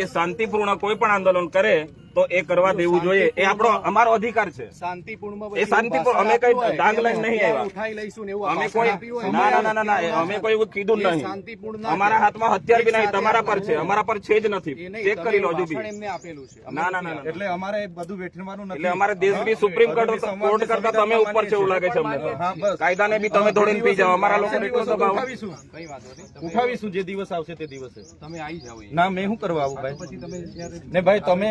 કે શાંતિપૂર્ણ કોઈ પણ આંદોલન કરે તો એ કરવા દેવું જોઈએ. એ આપણો અમારો અધિકાર છે. શાંતિપૂર્ણ એ શાંતિપૂર્ણ. અમે કઈ ડાંગ લઈને નહીં આવ્યા. ઉઠાઈ લઈશું એવું અમે કોઈ ના ના ના ના અમે કોઈ એવું કીધું નહીં. શાંતિપૂર્ણ અમારા હાથમાં હથિયાર બી નહીં તમારા પર છે. અમારા પર છે જ નથી. ચેક કરી લો હજુ બી એમને આપેલું છે. ના ના ના એટલે અમારે બધું વેઠવાનું નથી. એટલે અમારે દેશ બી સુપ્રીમ કોર્ટ કોર્ટ કરતા તમે ઉપર છે એવું લાગે છે અમને. તો હા બસ. કાયદાને બી તમે દોડીને પી જાઓ. અમારા લોકો ઉઠાવીશું. કઈ વાત ઉઠાવીશું જે દિવસ આવશે તે દિવસે. તમે આવી જાવ ના મેં શું કરવા આવું ભાઈ? પછી તમે ને ભાઈ તમે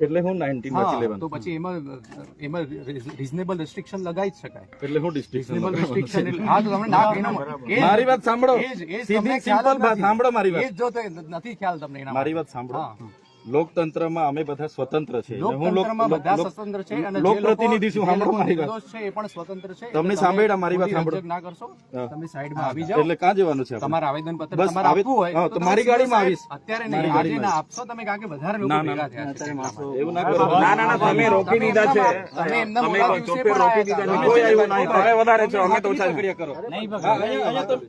એટલે હું નાઇન્ટીનમાં હા, લેવાનું. તો પછી એમાં એમાં રિઝનેબલ રેસ્ટ્રિક્શન લગાવી જ શકાય. એટલે હું રિઝનેબલ રેસ્ટ્રિક્શન હા તો તમને ના એનો મારી વાત સાંભળો. સીધી સિમ્પલ વાત સાંભળો મારી વાત. એ જો તો નથી ખ્યાલ તમને એના મારી વાત સાંભળો. હા. લોકતંત્રમાં અમે બધા સ્વતંત્ર છે એટલે હું લોક- લોકતંત્રમાં બધા સ્વતંત્ર છે અને જે લોકપ્રતિનિધિ લોકો- સાંભળો મારી વાત. છે એ પણ સ્વતંત્ર છે. તમને સાંભળ્યા મારી વાત સાંભળો. ના કરશો. તમે સાઈડમાં આવી જાઓ. એટલે ક્યાં જવાનું છે? તમારા આવેદન પત્ર તમારે આપવું હોય તો મારી ગાડીમાં આવીશ. અત્યારે નહીં આજે ના આપશો તમે કારણ કે વધારે લોકો ભેગા થયા છે. એવું ના કરો. ના ના ના તમે રોકી દીધા છે. અમે એમને દિવસે પણ રોકી દીધા કોઈ આવ્યું નહીં. તમે વધારે છો. અમે તો ઓછા. કરો. નહીં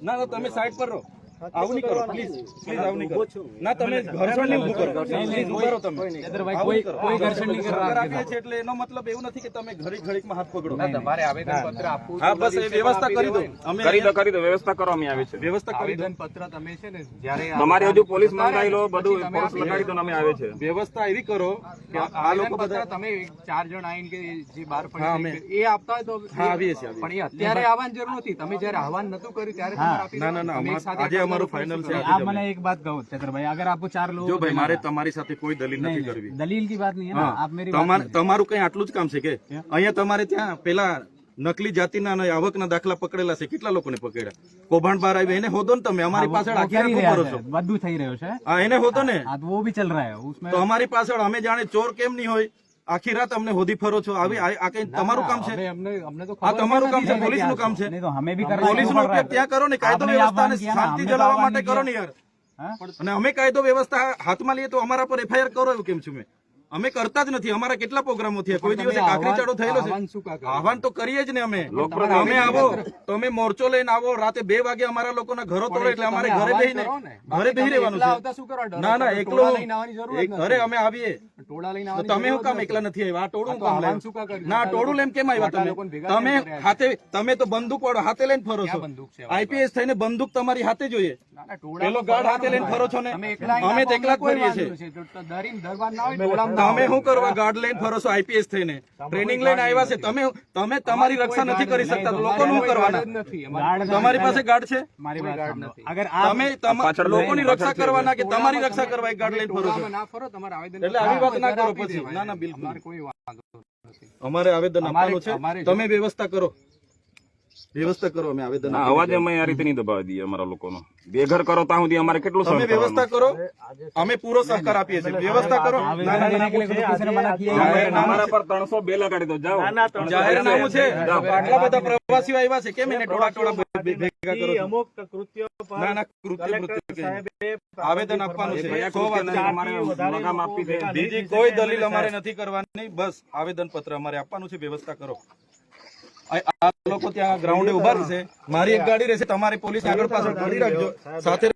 ના ના તમે સાઈડ પર રહો. આવું નહીં કરો પ્લીઝ પ્લીઝ આવું નહીં કરો ના તમે ઘર્ષણ નહીં ઊભું કરો. પ્લીઝ ઊભા તમે. કોઈ કોઈ ઘર્ષણ નહીં કરવા આપીએ છીએ એટલે એનો મતલબ એવું નથી કે તમે ઘડીક ઘડીકમાં હાથ પકડો. ના, તમારે આવેદન પત્ર આપવું હા બસ એ વ્યવસ્થા કરી દો. અમે કરી દો કરી દો. વ્યવસ્થા કરો અમે આવી છે. વ્યવસ્થા કરી દો. પત્ર તમે છે ને જ્યારે આ હજુ પોલીસ મંગાવી લો બધું પોલીસ લગાડી દો. અમે આવે છે. વ્યવસ્થા એવી કરો કે આ લોકો બધા તમે ચાર જણ આવીને કે જે બાર હા, પડી એ આપતા હોય તો હા, આવીએ છીએ, પણ એ અત્યારે આવવાની જરૂર નથી. તમે જ્યારે આહવાન નતું કર્યું ત્યારે ના ના ના તમે સાથે આજે આટલા અમારું લોકો ફાઇનલ છે શું આજે आप मैंने एक बात कहो चतुर भाई अगर आपको चार लोग જો ભાઈ મારે તમારી સાથે કોઈ દલીલ નથી કરવી दलील की बात नहीं है ना હા आप मेरी बात તમારે તમારું કઈ આટલું જ કામ છે કે અહીંયા તમારે ત્યાં પેલા નકલી જાતિના અને આવકના દાખલા પકડેલા છે કેટલા લોકોને પકડ્યા કૌભાંડ બહાર આવ્યું એને હોદો ને તમે અમારી પાછળ वो આખી कर ही રાખો रहा કરો છો है बद्दू થઈ રહ્યો છે હા એને હોદો ને हाँ तो वो भी चल रहा है उसमें તો અમારી પાછળ અમે જાણે ચોર કેમ નહીં હોય આખી રાત અમને હોદી ફરો છો. આવી આ કઈ તમારું કામ છે? આ તમારું કામ છે પોલીસનું કામ છે. પોલીસ નો ઉપયોગ ત્યાં કરો ને કાયદો વ્યવસ્થા શાંતિ જળવવા માટે કરો ને યાર. અને અમે કાયદો વ્યવસ્થા હાથમાં લઈએ તો અમારા પર એફઆઈઆર કરો એવું કેમ છું મેં? અમે કરતા જ નથી. અમારા કેટલા પ્રોગ્રામો થયા? કોઈ દિવસે કાકરી ચાડો થયેલો છે. આહવાન તો કરીએ જ ને અમે. અમે આવો. તો અમે મોરચો લઈને આવો. રાતે બે વાગે અમારા લોકોના ઘરો તોડો એટલે અમારે ઘરે બેહીને ઘરે બેહી રહેવાનું છે. ના ના એકલો ઘરે અમે આવીએ. તમે કામ એકલા નથી. આવ્યા? બંદૂક તમારી હાથે જોઈએ. પેલો ગાર્ડ હાથે લઈને ફરો છો ને? અમે એકલા કરીએ તમે શું કરવા ગાર્ડ લઈને ફરો છો આઈપીએસ થઈને? ટ્રેનિંગ લઈને આવ્યા છે. તમે તમે તમારી રક્ષા નથી કરી શકતા. લોકો શું કરવાના? તમારી પાસે ગાર્ડ છે? તમે તમે લોકોની રક્ષા કરવાના કે તમારી રક્ષા કરવા એક ગાર્ડ લઈને ફરો છો? એટલે આવી વાત અમારે આવેદન આપવાનું છે તમે વ્યવસ્થા કરો અમારા લોકોનો બેઘર કરો ત્યાં સુધી અમારે કેટલું તમે વ્યવસ્થા કરો અમે પૂરો સહકાર આપીએ વ્યવસ્થા કરો અમારા દો જાઓ છે આટલા પ્રવાસીઓ આવ્યા છે કેમ એને ટોળા ટોળા અમુક અમારે આપવાનું છે. વ્યવસ્થા કરો. ત્યાં ગ્રાઉન્ડે ઊભા રહેશે. મારી એક ગાડી રહેશે. તમારી પોલીસ આગળ પાછળ ગાડી રાખજો. સાથે